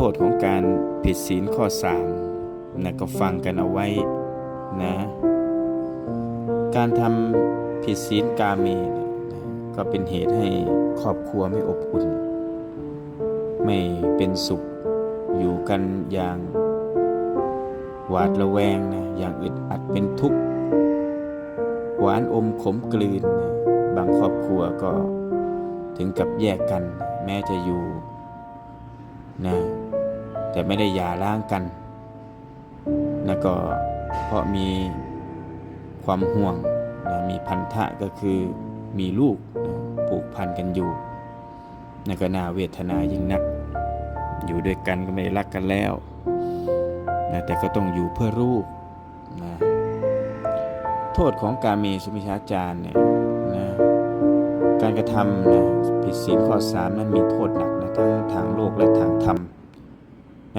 โทษของการผิดศีลข้อสามนะก็ฟังกันเอาไว้นะการทำผิดศีลกาเมเนี่ยนะก็เป็นเหตุให้ครอบครัวไม่อบอุ่น ไม่เป็นสุขอยู่กันอย่างหวาดระแวงนะอย่างอึดอัดเป็นทุกข์หวานอมขมกลืนนะบางครอบครัวก็ถึงกับแยกกัน แม้จะอยู่นะ แต่ไม่ได้หย่าร้างกันนะก็เพราะมีความห่วงนะมีพันธะก็คือมีลูกนะผูกพันกันอยู่นะก็น่าเวทนายิ่งนัก อยู่ด้วยกันก็ไม่ได้รักกันแล้วนะแต่ก็ต้องอยู่เพื่อลูกนะโทษของการมีสุมิชาจารย์เนี่ยนะการกระทำนะผิดศีลข้อสามนั้นมีโทษหนักนะทั้งทางโลกและทางธรรม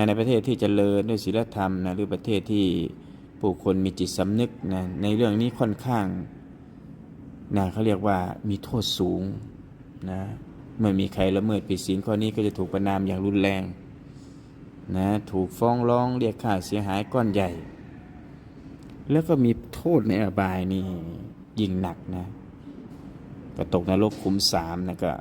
ในประเทศที่จเจริญด้วยศีลธรรมนะหรือประเทศที่ผู้คนมีจิตสำนึกนะในเรื่องนี้ค่อนข้างนะเขาเรียกว่ามีโทษสูงนะเมื่อมีใครละเมิดผิดศีลข้อนี้ก็จะถูกประนามอย่างรุนแรงนะถูกฟ้องร้องเรียกค่าเสียหายก้อนใหญ่ แล้วก็มีโทษในอบายนี่ยิ่งหนักนะก็ตกนรกขุมสามนะก็